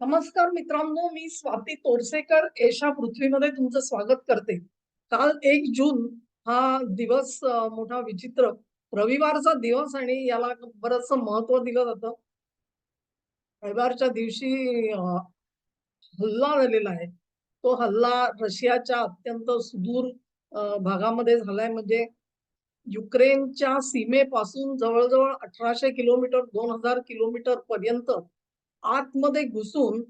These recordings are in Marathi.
नमस्कार मित्रांनो मी स्वाती तोरसेकर. एशा पृथ्वीमध्ये तुमचं स्वागत करते. काल एक जून हा दिवस मोठा विचित्र रविवारचा दिवस आणि याला बरच महत्त्व दिलं जातं. रविवारच्या दिवशी हल्ला झालेला आहे. तो हल्ला रशियाच्या अत्यंत सुदूर भागामध्ये झालाय. म्हणजे युक्रेनच्या सीमेपासून जवळजवळ अठराशे किलोमीटर दोन हजार किलोमीटर पर्यंत आतमध्ये घुसून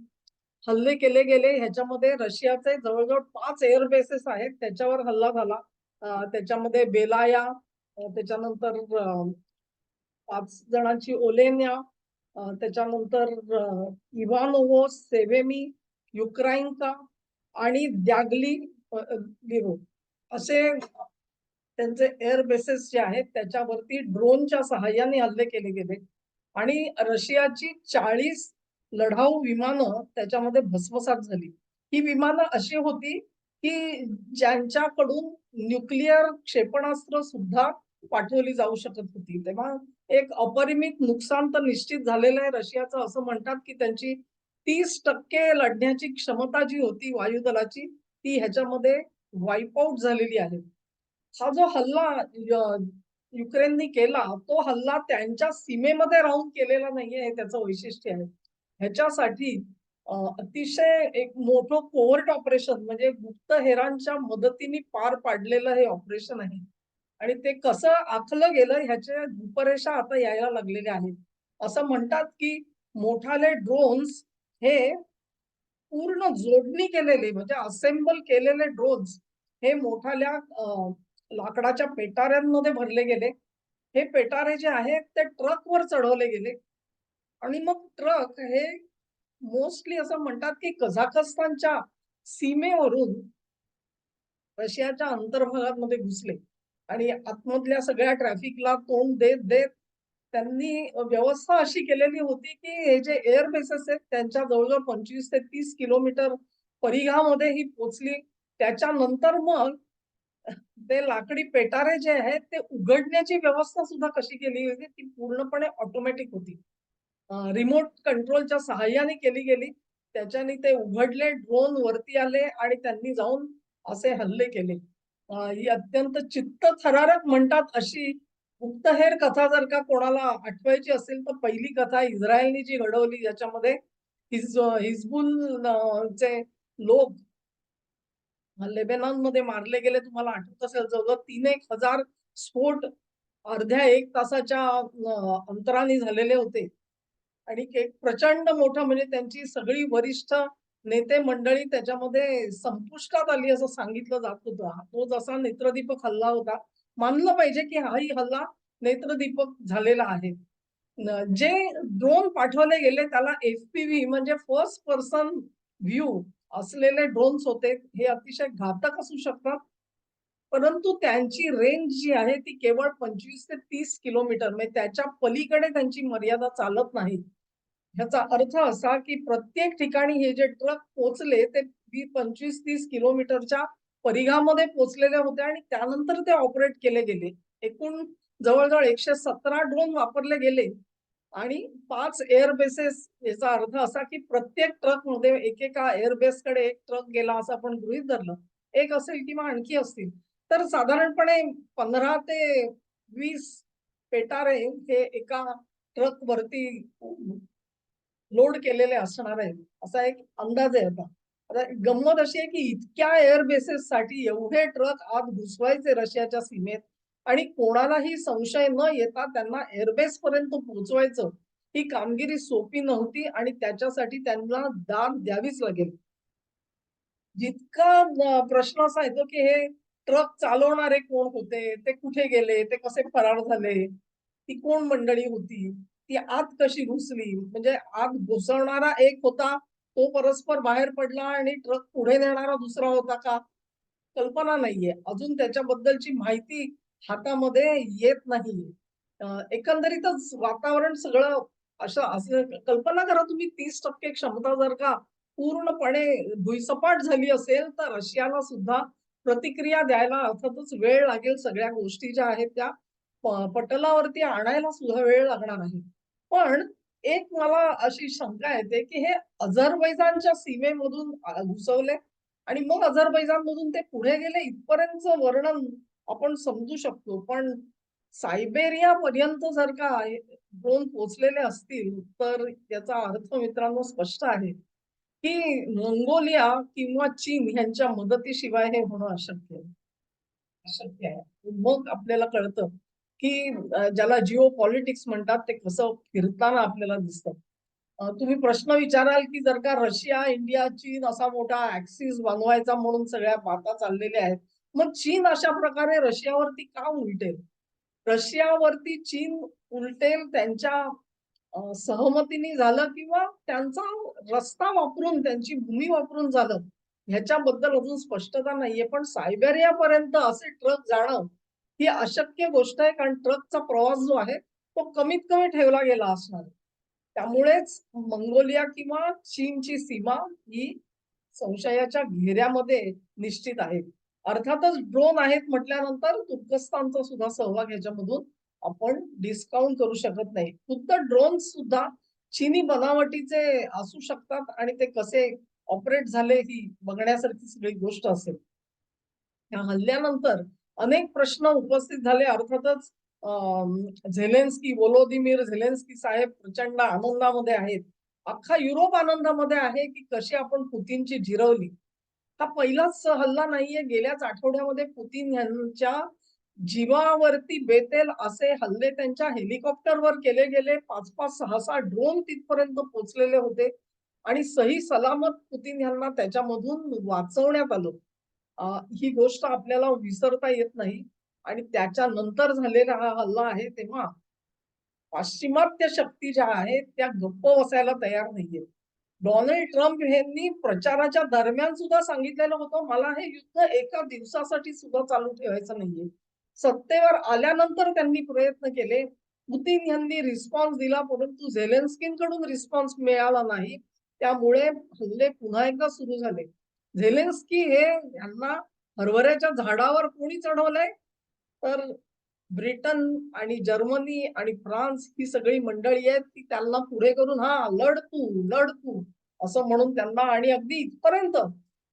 हल्ले केले गेले. ह्याच्यामध्ये रशियाचे जवळजवळ पाच एअर बेसेस आहेत. त्याच्यावर हल्ला झाला. त्याच्यामध्ये बेलाया त्याच्यानंतर पाच जणांची ओलेन्या त्याच्यानंतर अं, सेवेमी युक्राईनका आणि द्यागली लिरो असे त्यांचे एअर बेसेस जे आहेत त्याच्यावरती ड्रोनच्या सहाय्याने हल्ले केले गेले. आणि रशियाची चाळीस लढाऊ विमानं त्याच्यामध्ये भस्मसात झाली. ही विमानं अशी होती की ज्यांच्याकडून न्यूक्लिअर क्षेपणास्त्र सुद्धा पाठवली जाऊ शकत होती. तेव्हा एक अपरिमित नुकसान तर निश्चित झालेलं आहे. रशियाचं असं म्हणतात की त्यांची तीस टक्के लढण्याची क्षमता जी होती वायुदलाची ती ह्याच्यामध्ये वाईपआउट झालेली आहे. हा जो हल्ला युक्रेननी केला तो हल्ला त्यांच्या सीमेमध्ये राहून केलेला नाहीये हे त्याचं वैशिष्ट्य आहे. ह्याच्यासाठी अतिशय एक मोठं कोवर्ट ऑपरेशन म्हणजे गुप्तहेरांच्या मदतीने पार पाडलेलं हे ऑपरेशन आहे. आणि ते कसं आखलं गेलं ह्याच्या रूपरेषा आता यायला लागलेल्या आहेत. असं म्हणतात की मोठाले ड्रोन्स हे पूर्ण जोडणी केलेले म्हणजे असेंबल केलेले ड्रोन्स हे मोठाल्या लाकडाच्या पेटाऱ्यांमध्ये भरले गेले. हे पेटारे जे आहेत ते ट्रकवर चढवले गेले. आणि मग ट्रक हे मोस्टली असं म्हणतात की कझाकस्तानच्या सीमेवरून रशियाच्या अंतर्भागामध्ये घुसले. आणि आतमधल्या सगळ्या ट्रॅफिकला तोंड देत देत त्यांनी व्यवस्था अशी केलेली होती की हे जे एअर बेसेस आहेत त्यांच्या जवळजवळ पंचवीस ते तीस किलोमीटर परिघामध्ये ही पोचली त्याच्यानंतर मग ते लाकडी पेटारे जे आहेत ते उघडण्याची व्यवस्था सुद्धा कशी केली होती ती पूर्णपणे ऑटोमॅटिक होती. रिमोट कंट्रोलच्या सहाय्याने केली गेली. त्याच्याने ते उघडले ड्रोन वरती आले आणि त्यांनी जाऊन असे हल्ले केले. ही अत्यंत चित्त थरारक म्हणतात अशी गुप्तहेर कथा जर का कोणाला आठवायची असेल तर पहिली कथा इस्रायलने जी घडवली ज्याच्यामध्ये हिज हिजबुल चे लोक लेबेनॉनमध्ये मारले गेले. तुम्हाला आठवत असेल जवळजवळ तीन एक हजार स्फोट अर्ध्या एक तासाच्या अंतराने झालेले होते. आणि एक प्रचंड मोठा म्हणजे त्यांची सगळी वरिष्ठ नेते मंडळी त्याच्यामध्ये संपुष्टात आली असं सांगितलं जात होतं. तो जसा नेत्रदीपक हल्ला होता मानलं पाहिजे की हाही हल्ला नेत्रदीपक झालेला आहे. जे ड्रोन पाठवले गेले त्याला एफपीव्ही म्हणजे फर्स्ट पर्सन व्ह्यू असलेले ड्रोन्स होते हे अतिशय घातक असू शकतात. परंतु त्यांची रेंज जी आहे ती केवळ पंचवीस ते तीस किलोमीटर म्हणजे त्याच्या पलीकडे त्यांची मर्यादा चालत नाही. ह्याचा अर्थ असा की प्रत्येक ठिकाणी हे जे ट्रक पोचले ते पंचवीस तीस किलोमीटरच्या परिघामध्ये पोचलेले होते आणि त्यानंतर ते ऑपरेट केले गेले. एकूण जवळजवळ एकशे सतरा ड्रोन वापरले गेले. आणि पाच एअरबेसेस याचा अर्थ असा की प्रत्येक ट्रकमध्ये एकेका एअरबेस कडे एक ट्रक गेला असं आपण गृहीत धरलं. एक असेल किंवा आणखी असतील. तर साधारणपणे पंधरा ते वीस पेटारे हे एका ट्रक वरती लोड केलेले असणार आहेत असा एक अंदाज आहे आता. आता गंमत अशी आहे की इतक्या एअरसाठी एवढे ट्रक आत घुसवायचे रशियाच्या सीमेत आणि कोणालाही संशय न येता त्यांना एअरबेस पर्यंत पोहोचवायचं ही कामगिरी सोपी नव्हती आणि त्याच्यासाठी त्यांना दाद द्यावीच लागेल. जितका प्रश्न असा येतो की हे ट्रक चालवणारे कोण होते? ते कुठे गेले? ते कसे फरार झाले? ती कोण मंडळी होती? ती आत कशी घुसली? म्हणजे आत घुसवणारा एक होता तो परस्पर बाहेर पडला आणि ट्रक पुढे नेणारा दुसरा होता का? कल्पना नाहीये. अजून त्याच्याबद्दलची माहिती हातामध्ये येत नाही. एकंदरीतच वातावरण सगळं असं असं कल्पना करा तुम्ही तीस टक्के क्षमता जर का पूर्णपणे भुईसपाट झाली असेल तर रशियाला सुद्धा प्रतिक्रिया द्यायला अर्थातच वेळ लागेल सगळ्या गोष्टी ज्या आहेत त्या पटलावरती आणायला सुद्धा वेळ लागणार आहे. पण एक मला अशी शंका येते की हे अझरबैजानच्या सीमेमधून घुसवले आणि मग अझरबैजानमधून ते पुढे गेले इथपर्यंतचं वर्णन आपण समजू शकतो. पण सायबेरिया पर्यंत जर का ड्रोन पोचलेले असतील तर याचा अर्थ मित्रांनो स्पष्ट आहे की मंगोलिया किंवा चीन यांच्या मदतीशिवाय हे होणं अशक्य आहे अशक्य आहे. मग आपल्याला कळतं की ज्याला जिओ पॉलिटिक्स म्हणतात ते कसं फिरताना आपल्याला दिसतं. तुम्ही प्रश्न विचाराल की जर का रशिया इंडिया चीन असा मोठा ऍक्सिस बनवायचा म्हणून सगळ्या बाता चाललेल्या आहेत मग चीन अशा प्रकारे रशियावरती का उलटेल? रशियावरती चीन उलटेल त्यांच्या सहमतीने झालं किंवा त्यांचा रस्ता वापरून त्यांची भूमी वापरून झालं? ह्याच्याबद्दल अजून स्पष्टता नाहीये पण सायबेरियापर्यंत असे ट्रक जाणं ही अशक्य गोष्ट आहे कारण ट्रकचा प्रवास जो आहे तो कमीत कमी ठेवला गेला असणार. त्यामुळेच मंगोलिया किंवा चीनची सीमा ही संशयाच्या घेऱ्यामध्ये निश्चित आहे. अर्थातच ड्रोन आहेत म्हटल्यानंतर तुर्कस्तानचा सुद्धा सहभाग ह्याच्यामधून आपण डिस्काउंट करू शकत नाही. खुद्द ड्रोन सुद्धा चीनी बनावटीचे असू शकतात आणि ते कसे ऑपरेट झाले ही बघण्यासारखी सगळी गोष्ट असेल. या हल्ल्यानंतर अनेक प्रश्न उपस्थित झाले. अर्थातच झेलेन्स्की वोलोदिमीर झेलेन्स्की साहेब प्रचंड आनंदामध्ये आहेत. अख्खा युरोप आनंदामध्ये आहे की कशी आपण पुतीनची झिरवली. हा पहिलाच हल्ला नाहीये. गेल्याच आठवड्यामध्ये पुतीन यांच्या जीवावरती बेतेल असे हल्ले त्यांच्या हेलिकॉप्टरवर केले गेले. पाच पाच सहा सहा ड्रोन तिथपर्यंत पोहोचलेले होते आणि सही सलामत पुतीन यांना त्याच्यामधून वाचवण्यात आलं. ही गोष्ट आपल्याला विसरता येत नाही. आणि त्याच्यानंतर झालेला हा हल्ला आहे तेव्हा पाश्चिमात्य शक्ती ज्या आहेत त्या गप्प बसायला तयार नाहीये डोनाल्ड ट्रम्प यांनी प्रचाराच्या दरम्यान सुद्धा सांगितलेलं होतं मला हे युद्ध एका दिवसासाठी सुद्धा चालू ठेवायचं नाहीये. सत्तेवर आल्यानंतर त्यांनी प्रयत्न केले. पुतीन यांनी रिस्पॉन्स दिला परंतु झेलेन्स्कींकडून रिस्पॉन्स मिळाला नाही. त्यामुळे हल्ले पुन्हा एकदा सुरू झाले. झेलेन्स्की हे यांना हरभऱ्याच्या झाडावर कोणी चढवलंय तर ब्रिटन आणि जर्मनी आणि फ्रान्स ही सगळी मंडळी आहेत ती त्यांना पुढे करून हा लढ तू लढ तू असं म्हणून त्यांना आणि अगदी इथपर्यंत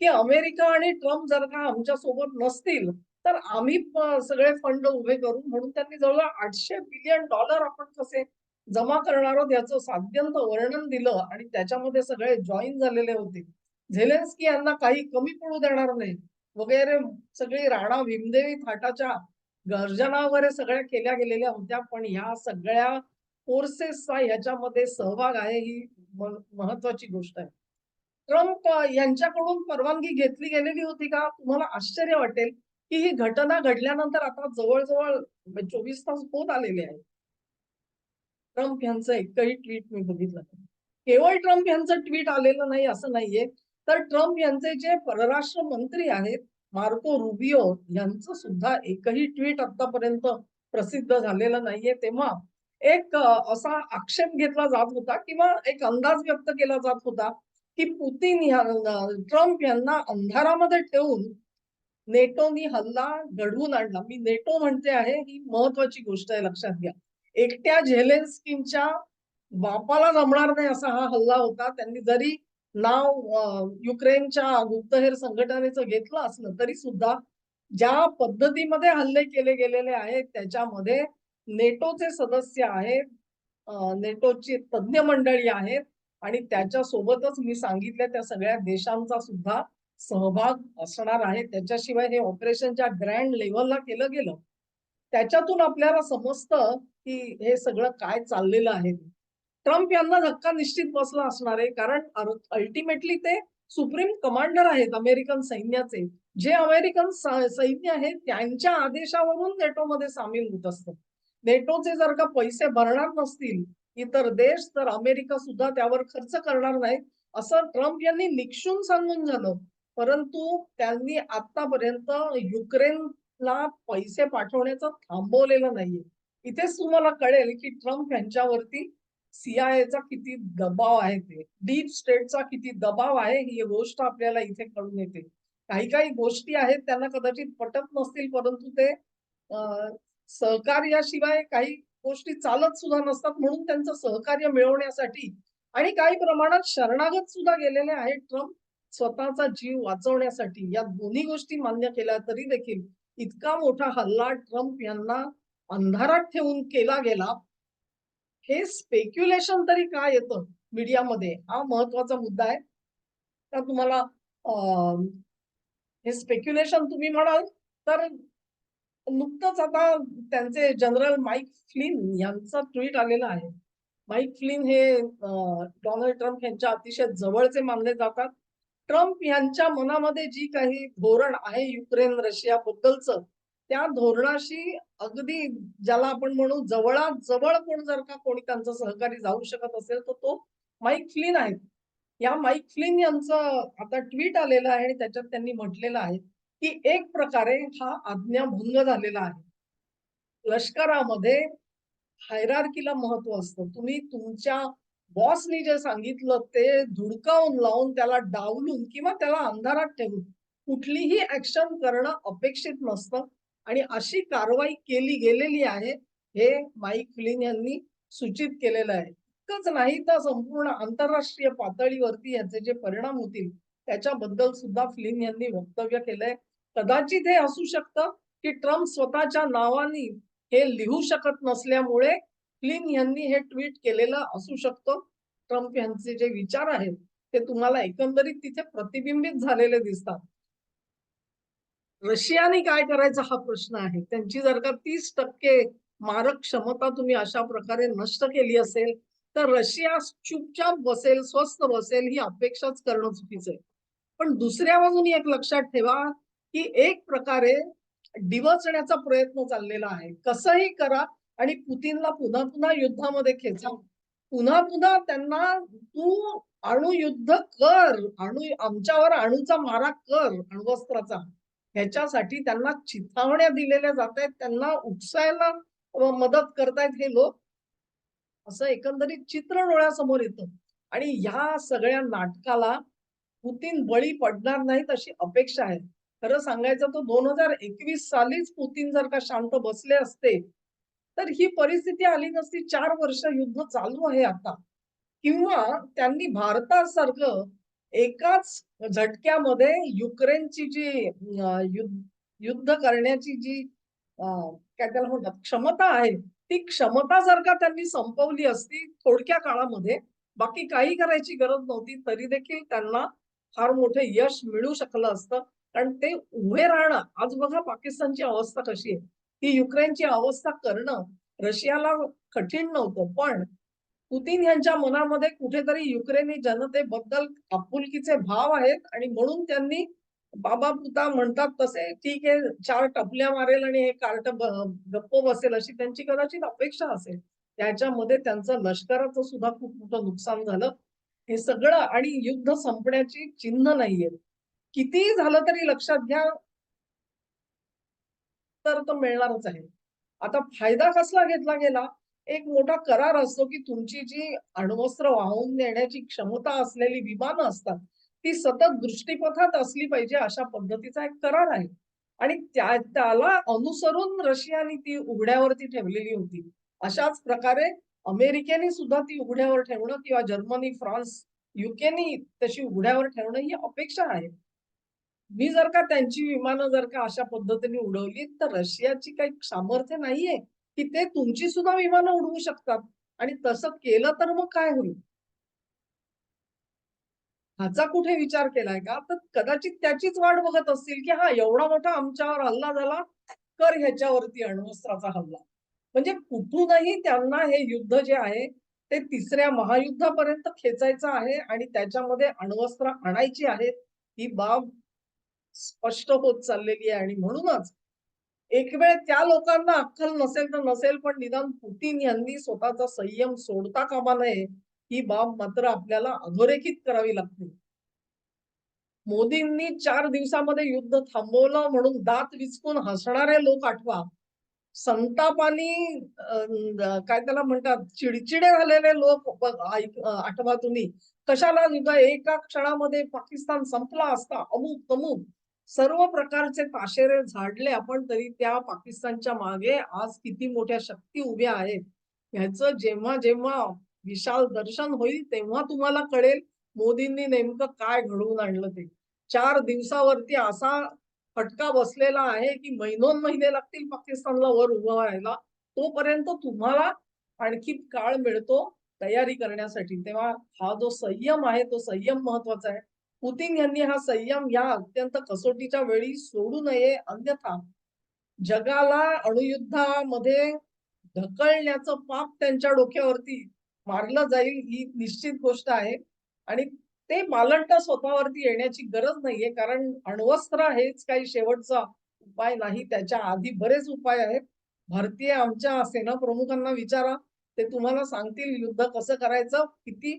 की अमेरिका आणि ट्रम्प जर का आमच्यासोबत नसतील तर आम्ही सगळे फंड उभे करू म्हणून त्यांनी जवळजवळ आठशे बिलियन डॉलर आपण कसे जमा करणार आहोत याचं साध्यंत वर्णन दिलं आणि त्याच्यामध्ये सगळे जॉईन झालेले होते. झेलेन्स्की यांना काही कमी पडू देणार नाही. वगैरे सगळी राणा भीमदेवी थाटाच्या गर्जना वगैरे सगळ्या केल्या गेलेल्या होत्या पण ह्या सगळ्या फोर्सेसचा ह्याच्यामध्ये सहभाग आहे ही महत्वाची गोष्ट आहे. ट्रम्प यांच्याकडून परवानगी घेतली गेलेली होती का? तुम्हाला आश्चर्य वाटेल की ही घटना घडल्यानंतर आता जवळजवळ म्हणजे चोवीस तास होत आलेले आहे. ट्रम्प यांचं एकही ट्विट मी बघितलं नाही. केवळ ट्रम्प यांचं ट्विट आलेलं नाही असं नाहीये. तर ट्रम्प यांचे जे परराष्ट्र मंत्री आहेत मार्को रुबिओ यांचं सुद्धा एकही ट्विट आतापर्यंत प्रसिद्ध झालेलं नाहीये. तेव्हा एक असा आक्षेप घेतला जात होता किंवा एक अंदाज व्यक्त केला जात होता की पुतीन ट्रम्प यांना अंधारामध्ये ठेवून नेटोनी हल्ला घडवून आणला. मी नेटो म्हणते आहे ही महत्वाची गोष्ट आहे लक्षात घ्या. एकट्या झेलेन्स्कींच्या बापाला जमणार नाही असा हा हल्ला होता. त्यांनी जरी नाव युक्रेनच्या गुप्तहेर संघटनेचं घेतलं असलं तरी सुद्धा ज्या पद्धतीमध्ये हल्ले केले गेलेले आहेत त्याच्यामध्ये नेटोचे सदस्य आहेत नेटोची तज्ञ मंडळी आहेत आणि त्याच्या सोबतच मी सांगितलं त्या सगळ्या देशांचा सुद्धा सहभाग असणार आहे. त्याच्याशिवाय हे ऑपरेशन ज्या ग्रँड लेव्हलला केलं गेलं. त्याच्यातून आपल्याला समजतं की हे सगळं काय चाललेलं आहे. ट्रम्प यांना धक्का निश्चित बसला असणार आहे कारण अल्टिमेटली ते सुप्रीम कमांडर आहेत अमेरिकन सैन्याचे. जे अमेरिकन सैन्य आहेत त्यांच्या आदेशावरून नेटोमध्ये सामील होत असतं नेटोचे जर का पैसे भरणार नसतील इतर देश तर अमेरिका सुद्धा त्यावर खर्च करणार नाही असं ट्रम्प यांनी निक्षून सांगून झालं. परंतु त्यांनी आतापर्यंत युक्रेनला पैसे पाठवण्याचं थांबवलेलं नाहीये. इथेच तुम्हाला कळेल की ट्रम्प यांच्यावरती सीआयएचा किती दबाव आहे ते. डीप स्टेटचा किती दबाव आहे ही गोष्ट आपल्याला इथे कळून येते. काही काही गोष्टी आहेत त्यांना कदाचित पटत नसतील परंतु ते सहकार्याशिवाय काही गोष्टी चालत सुद्धा नसतात म्हणून त्यांचं सहकार्य मिळवण्यासाठी आणि काही प्रमाणात शरणागत सुद्धा गेलेले आहेत ट्रम्प स्वतःचा जीव वाचवण्यासाठी. या दोन्ही गोष्टी मान्य केल्या तरी देखील इतका मोठा हल्ला ट्रम्प यांना अंधारात ठेवून केला गेला. हे स्पेक्युलेशन तरी काय येतं मीडियामध्ये हा महत्त्वाचा मुद्दा आहे. तर तुम्हाला हे स्पेक्युलेशन तुम्ही म्हणाल तर नुकतंच आता त्यांचे जनरल माईक फ्लिन यांचा ट्विट आलेला आहे. माईक फ्लिन हे डोनाल्ड ट्रम्प यांच्या अतिशय जवळचे मानले जातात. ट्रम्प यांच्या मनामध्ये जी काही धोरण आहे युक्रेन रशिया बद्दलचं त्या धोरणाशी अगदी ज्याला आपण म्हणू जवळात जवळ कोण जर का कोणी त्यांचा सहकारी जाऊ शकत असेल तर तो माईक फ्लिन आहे. या माईक फ्लिन यांचं आता ट्विट आलेलं आहे आणि त्याच्यात त्यांनी म्हटलेलं आहे की एक प्रकारे हा आज्ञाभंग झालेला आहे. लष्करामध्ये हायरार्कीला महत्त्व असतं. तुम्ही तुमच्या बॉसनी जे सांगितलं ते धुडकावून लावून त्याला डावलून किंवा त्याला अंधारात ठेवून कुठलीही ऍक्शन करणं अपेक्षित नसतं. आणि अशी कारवाई केली गेलेली आहे हे माईक फ्लिन यांनी सूचित केलेलं आहे. इतकंच नाही तर संपूर्ण आंतरराष्ट्रीय पातळीवरती याचे जे परिणाम होतील त्याच्याबद्दल सुद्धा फ्लिन यांनी वक्तव्य केलंय. कदाचित हे असू शकतं की ट्रम्प स्वतःच्या नावाने हे लिहू शकत नसल्यामुळे फ्लिन यांनी हे ट्विट केलेलं असू शकतं. ट्रम्प यांचे जे विचार आहेत ते तुम्हाला एकंदरीत तिथे प्रतिबिंबित झालेले दिसतात. रशियाने काय करायचा हा प्रश्न आहे? त्यांची जर का तीस टक्के मारक क्षमता तुम्ही अशा प्रकारे नष्ट केली असेल तर रशिया चुपचाप बसेल स्वस्त बसेल ही अपेक्षाच करणं चुकीचं आहे. पण दुसऱ्या बाजूनी एक लक्षात ठेवा की एक प्रकारे डिवचण्याचा प्रयत्न चाललेला आहे. कसंही करा आणि पुतीनला पुन्हा पुन्हा युद्धामध्ये खेचा. पुन्हा पुन्हा त्यांना तू अणुयुद्ध कर अणु आमच्यावर अणूचा मारा कर अण्वस्त्राचा. ह्याच्यासाठी त्यांना चिथावण्या दिलेल्या जात आहेत. त्यांना उपसायला मदत करतायत हे लोक. असं एकंदरीत चित्र डोळ्यासमोर येतं. आणि ह्या सगळ्या नाटकाला पुतीन बळी पडणार नाहीत अशी अपेक्षा आहे. खरं सांगायचं तर दोन हजार एकवीस सालीच पुतीन जर का शांत बसले असते तर ही परिस्थिती आली नसती. चार वर्ष युद्ध चालू आहे आता. किंवा त्यांनी भारतासारखं एकाच झटक्यामध्ये युक्रेनची जी युद्ध करण्याची जी काय त्याला म्हणतात क्षमता आहे ती क्षमता जर का त्यांनी संपवली असती थोडक्या काळामध्ये बाकी काही करायची गरज नव्हती तरी देखील त्यांना फार मोठं यश मिळू शकलं असतं. कारण ते उभे राहणं आज बघा पाकिस्तानची अवस्था कशी आहे. ती युक्रेनची अवस्था करणं रशियाला कठीण नव्हतं पण पुतीन यांच्या मनामध्ये कुठेतरी युक्रेनी जनतेबद्दल आपुलकीचे भाव आहेत आणि म्हणून त्यांनी बाबा पुता म्हणतात तसे ठीक आहे चार टपल्या मारेल आणि हे कार्ट गप्प बसेल अशी त्यांची कदाचित अपेक्षा असेल. त्याच्यामध्ये त्यांचं लष्कराचं सुद्धा खूप मोठं नुकसान झालं. हे सगळं आणि युद्ध संपण्याची चिन्ह नाहीये. कितीही झालं तरी लक्षात घ्या. तर तो मिळणारच आहे. आता फायदा कसला घेतला गेला? एक मोठा करार असतो की तुमची जी अण्वस्त्र वाहून नेण्याची क्षमता असलेली विमानं असतात ती सतत दृष्टीपथात असली पाहिजे अशा पद्धतीचा एक करार आहे. आणि त्या त्याला अनुसरून रशियाने ती उघड्यावरती ठेवलेली होती. अशाच प्रकारे अमेरिकेने सुद्धा ती उघड्यावर ठेवणं किंवा जर्मनी फ्रान्स युकेनी तशी उघड्यावर ठेवणं ही अपेक्षा आहे. मी जर का त्यांची विमानं जर का अशा पद्धतीने उडवली तर रशियाची काही सामर्थ्य नाहीये. की ते तुमची सुद्धा विमानं उडवू शकतात. आणि तसं केलं तर मग काय होईल? ह्याचा कुठे विचार केलाय का? तर कदाचित त्याचीच वाट बघत असतील की हा एवढा मोठा आमच्यावर हल्ला झाला कर ह्याच्यावरती अण्वस्त्राचा हल्ला. म्हणजे कुठूनही त्यांना हे युद्ध जे आहे ते तिसऱ्या महायुद्धापर्यंत खेचायचं आहे आणि त्याच्यामध्ये अण्वस्त्र आणायची आहेत ही बाब स्पष्ट होत चाललेली आहे. आणि म्हणूनच एक वेळ त्या लोकांना अक्कल नसेल तर नसेल पण निदान पुतीन यांनी स्वतःचा संयम सोडता कामा नये ही बाब मात्र आपल्याला अधोरेखित करावी लागते. मोदींनी चार दिवसामध्ये युद्ध थांबवलं म्हणून दात विचकून हसणारे लोक आठवा. संतापानी काय त्याला म्हणतात चिडचिडे झालेले लोक आठवा तुम्ही. कशाला युद्ध? एका क्षणामध्ये पाकिस्तान संपला असता अमुक तमुक सर्व प्रकारचे ताशेरे झाडले आपण तरी त्या पाकिस्तानच्या मागे आज किती मोठ्या शक्ती उभ्या आहेत. ह्याचं जेव्हा जेव्हा विशाल दर्शन होईल तेव्हा तुम्हाला कळेल मोदींनी नेमकं काय घडवून आणलं ते. चार दिवसावरती असा फटका बसलेला आहे की महिनोन महिने लागतील पाकिस्तानला वर उभं व्हायला तोपर्यंत तुम्हाला आणखी काळ मिळतो तयारी करण्यासाठी. तेव्हा हा जो संयम आहे तो संयम महत्त्वाचा आहे. पुतीन यांनी हा संयम या अत्यंत कसोटीच्या वेळी सोडू नये अन्यथा जगाला अणुयुद्धामध्ये ढकलण्याचं पाप त्यांच्या डोक्यावरती मारलं जाईल ही निश्चित गोष्ट आहे. आणि ते मालंट स्वतःवरती येण्याची गरज नाहीये कारण अण्वस्त्र हेच काही शेवटचा उपाय नाही त्याच्या आधी बरेच उपाय आहेत. भारतीय आमच्या सेना प्रमुखांना विचारा ते तुम्हाला सांगतील युद्ध कसं करायचं किती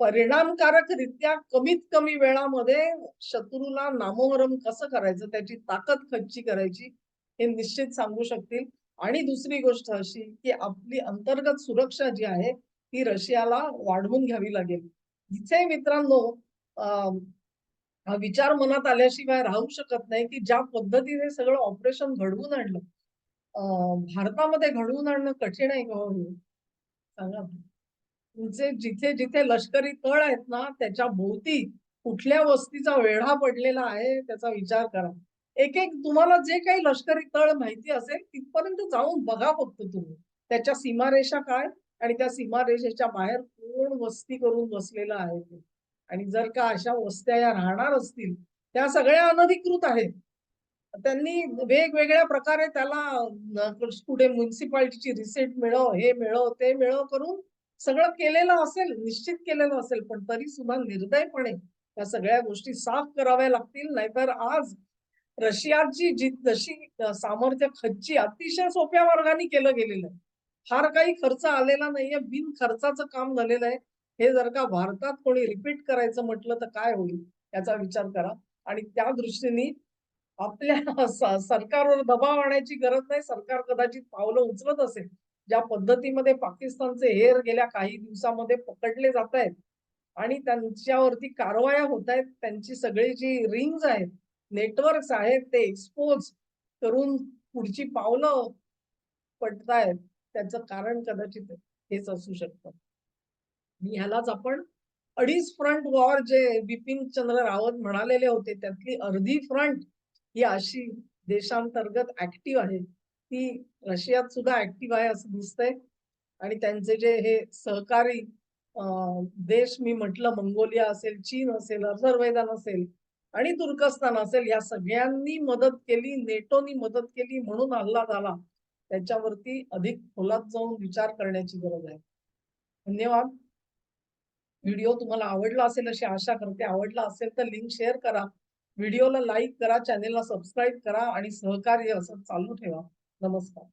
परिणामकारकरित्या कमीत कमी वेळामध्ये शत्रूला नामोहरम कसं करायचं त्याची ताकद खच्ची करायची हे निश्चित सांगू शकतील. आणि दुसरी गोष्ट अशी की आपली अंतर्गत सुरक्षा जी आहे ती रशियाला वाढवून घ्यावी लागेल. इथे मित्रांनो हा विचार मनात आल्याशिवाय राहू शकत नाही की ज्या पद्धतीने सगळं ऑपरेशन घडवून आणलं. भारतामध्ये घडवून आणणं कठीण आहे का हो सांगा तुमचे जिथे जिथे लष्करी तळ आहेत ना त्याच्या भोवती कुठल्या वस्तीचा वेढा पडलेला आहे त्याचा विचार करा. एक एक तुम्हाला जे काही लष्करी तळ माहिती असेल तिथपर्यंत जाऊन बघा फक्त तुम्ही. त्याच्या सीमारेषा काय आणि त्या सीमारेषेच्या बाहेर कोण वस्ती करून बसलेला आहे ते. आणि जर का अशा वस्त्या या राहणार असतील त्या सगळ्या अनधिकृत आहेत. त्यांनी वेगवेगळ्या प्रकारे त्याला कुठे म्युन्सिपाल्टीची रिसेट मिळव हे मिळव ते मिळव करून सगळं केलेलं असेल निश्चित केलेलं असेल पण तरी सुद्धा निर्दयपणे या सगळ्या गोष्टी साफ कराव्या लागतील. नाहीतर आज रशियाची जी जशी सामर्थ्य खच्ची अतिशय सोप्या मार्गाने केलं गेलेलं आहे. फार काही खर्च आलेला नाहीये बिन खर्चाचं काम झालेलं आहे. हे जर का भारतात कोणी रिपीट करायचं म्हटलं तर काय होईल याचा विचार करा. आणि त्या दृष्टीने आपल्या सरकारवर दबाव आणायची गरज नाही. सरकार कदाचित पावलं उचलत असेल ज्या पद्धतीमध्ये पाकिस्तानचे हेर गेल्या काही दिवसामध्ये पकडले जात आहेत आणि त्यांच्यावरती कारवाया होत आहेत त्यांची सगळी जी रिंग्स आहेत नेटवर्क्स आहेत ते एक्सपोज करून पुढची पावलं पडतायत त्याचं कारण कदाचित हेच असू शकतं. ह्यालाच आपण अडीच फ्रंट वॉर जे बिपिन चंद्र रावत म्हणालेले होते त्यातली अर्धी फ्रंट ही अशी देशांतर्गत ऍक्टिव्ह आहे. ती रशियात सुद्धा ऍक्टिव्ह आहे असं दिसतंय. आणि त्यांचे जे हे सहकारी देश मी म्हटलं मंगोलिया असेल चीन असेल अझरबैजान असेल आणि तुर्कस्तान असेल या सगळ्यांनी मदत केली नेटोनी मदत केली म्हणून हल्ला झाला. त्याच्यावरती अधिक खोलात जाऊन विचार करण्याची गरज आहे. धन्यवाद. व्हिडिओ तुम्हाला आवडला असेल अशी आशा करते. आवडला असेल तर लिंक शेअर करा. व्हिडिओला लाईक करा चॅनेलला सबस्क्राईब करा आणि सहकार्य असं चालू ठेवा. नमस्कार